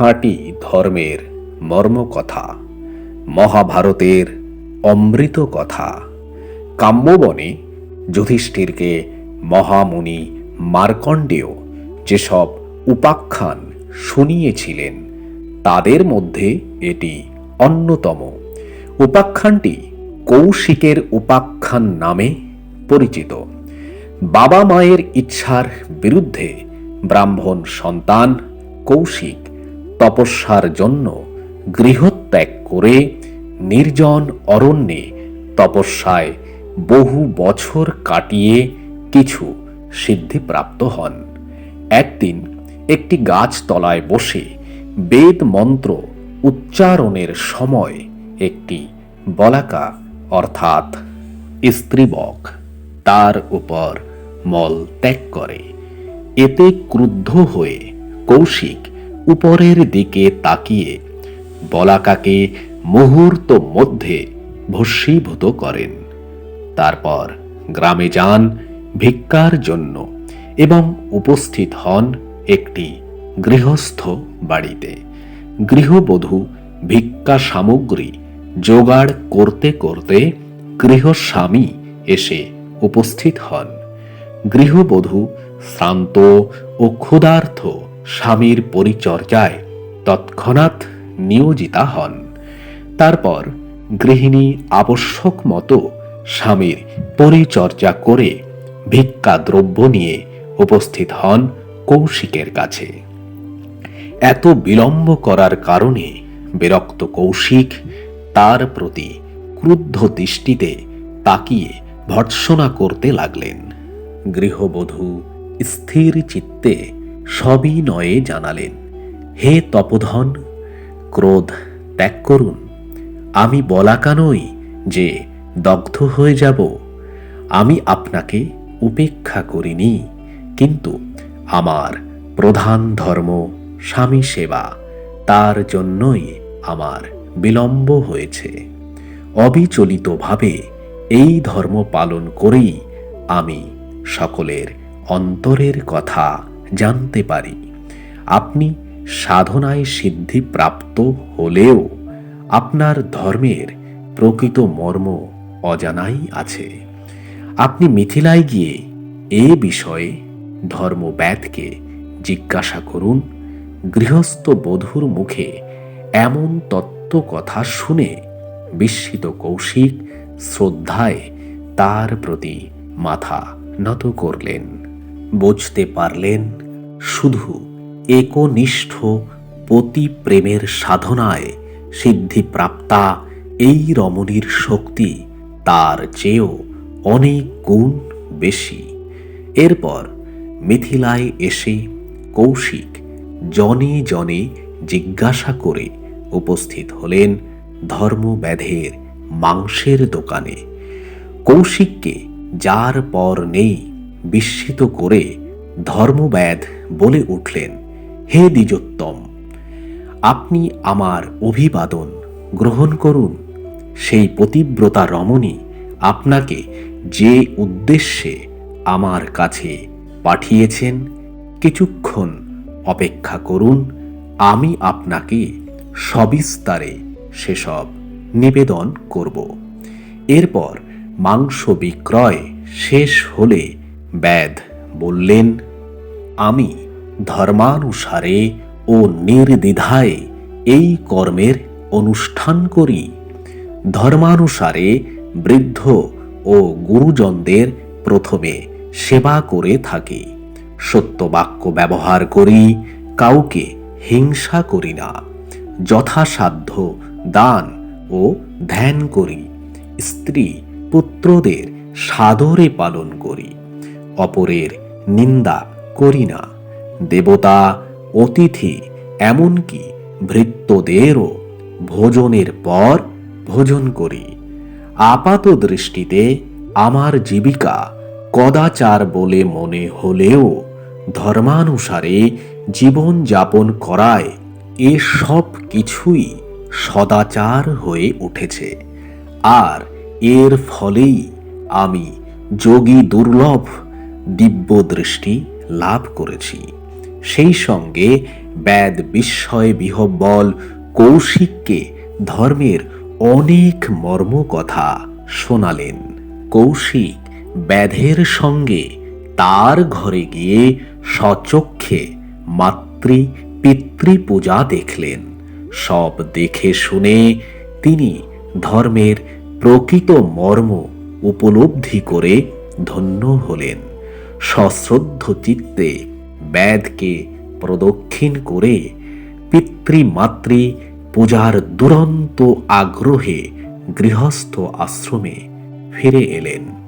খাঁটি ধর্মের মর্মকথা, মহাভারতের অমৃত কথা কাম্যবনে যুধিষ্ঠিরকে মহামুনি মার্কণ্ডেয় যেসব উপাখ্যান শুনিয়েছিলেন, তাদের মধ্যে এটি অন্যতম। উপাখ্যানটি কৌশিকের উপাখ্যান নামে পরিচিত। বাবা মায়ের ইচ্ছার বিরুদ্ধে ব্রাহ্মণ সন্তান কৌশিক তপস্যার জন্য গৃহত্যাগ করে নির্জন অরণ্যে তপস্যায় বহু বছর কাটিয়ে কিছু সিদ্ধিপ্রাপ্ত হন। একদিন একটি গাছতলায় বসে বেদ মন্ত্র উচ্চারণের সময় একটি বলাকা অর্থাৎ স্ত্রীবক তার উপর মল ত্যাগ করে। এতে ক্রুদ্ধ হয়ে কৌশিক উপরের দিকে তাকিয়ে বলাকাকে মুহূর্ত মধ্যে ভস্মীভূত করেন। তারপর গ্রামে যান ভিক্ষার জন্য এবং উপস্থিত হন একটি গৃহস্থ বাড়িতে। গৃহবধূ ভিক্ষা সামগ্রী জোগাড় করতে করতে গৃহস্বামী এসে উপস্থিত হন। গৃহবধূ শ্রান্ত ও ক্ষুধার্থ স্বামীর পরিচর্যায় তৎক্ষণাৎ নিয়োজিতা হন। তারপর গৃহিণী আবশ্যক মতো স্বামীর পরিচর্যা করে ভিক্ষা দ্রব্য নিয়ে উপস্থিত হন কৌশিকের কাছে। এত বিলম্ব করার কারণে বিরক্ত কৌশিক তার প্রতি ক্রুদ্ধ দৃষ্টিতে তাকিয়ে ভর্ৎসনা করতে লাগলেন। গৃহবধূ স্থির চিত্তে সবই নয়ে জানালেন, হে তপধন, ক্রোধ ত্যাগ করুন। আমি বলাকা নই যে দগ্ধ হয়ে যাব। আমি আপনাকে উপেক্ষা করিনি, কিন্তু আমার প্রধান ধর্ম স্বামী সেবা, তার জন্যই আমার বিলম্ব হয়েছে। অবিচলিতভাবে এই ধর্ম পালন করেই আমি সকলের অন্তরের কথা জানতে পারি। আপনি সাধনায় সিদ্ধি প্রাপ্ত হলেও আপনার ধর্মের প্রকৃত মর্ম অজানাই আছে। আপনি মিথিলায় গিয়ে এ বিষয়ে ধর্মব্যাধকে জিজ্ঞাসা করুন। গৃহস্থ বধূর মুখে এমন তত্ত্ব কথা শুনে বিস্মিত কৌশিক শ্রদ্ধায় তার প্রতি মাথা নত করলেন। বুঝতে পারলেন, শুধু একনিষ্ঠ পতি প্রেমের সাধনায় সিদ্ধিপ্রাপ্তা এই রমণীর শক্তি তার চেয়েও অনেক গুণ বেশি। এরপর মিথিলায় এসে কৌশিক জনে জনে জিজ্ঞাসা করে উপস্থিত হলেন ধর্মব্যাধের মাংসের দোকানে। কৌশিককে যার পর নেই বিস্মিত করে ধর্মব্যাধ বলে উঠলেন, হে দ্বিজোত্তম, আপনি আমার অভিবাদন গ্রহণ করুন। সেই পতিব্রতা রমণী আপনাকে যে উদ্দেশ্যে আমার কাছে পাঠিয়েছেন, কিছুক্ষণ অপেক্ষা করুন, আমি আপনাকে সবিস্তারে সেসব নিবেদন করব। এরপর মাংস বিক্রয় শেষ হলে ব্যাধ বললেন, আমি ধর্মানুসারে ও নির্দ্বিধায় এই কর্মের অনুষ্ঠান করি। ধর্মানুসারে বৃদ্ধ ও গুরুজনদের প্রথমে সেবা করে থাকি। সত্য বাক্য ব্যবহার করি, কাউকে হিংসা করি না। যথাসাধ্য দান ও ধ্যান করি। স্ত্রী পুত্রদের সাদরে পালন করি। অপরের নিন্দা করি না। দেবতা, অতিথি, এমনকি ভৃত্যদেরও ভোজনের পর ভোজন করি। আপাত দৃষ্টিতে আমার জীবিকা কদাচার বলে মনে হলেও ধর্মানুসারে জীবন যাপন করায় এসব কিছুই সদাচার হয়ে উঠেছে। আর এর ফলেই আমি যোগী দুর্লভ দিব্য দৃষ্টি লাভ করেছি। সেই সঙ্গে ব্যাদ বিস্ময় বিহব্বল কৌশিককে ধর্মের অনেক মর্মকথা শোনালেন। কৌশিক ব্যাধের সঙ্গে তার ঘরে গিয়ে সচক্ষে মাতৃ পিতৃ পূজা দেখলেন। সব দেখে শুনে তিনি ধর্মের প্রকৃত মর্ম উপলব্ধি করে ধন্য হলেন। সশ্রদ্ধ চিত্তে ব্যাধকে প্রদক্ষিণ করে পিতৃমাতৃ পূজার দুরন্ত আগ্রহে গৃহস্থ আশ্রমে ফিরে এলেন।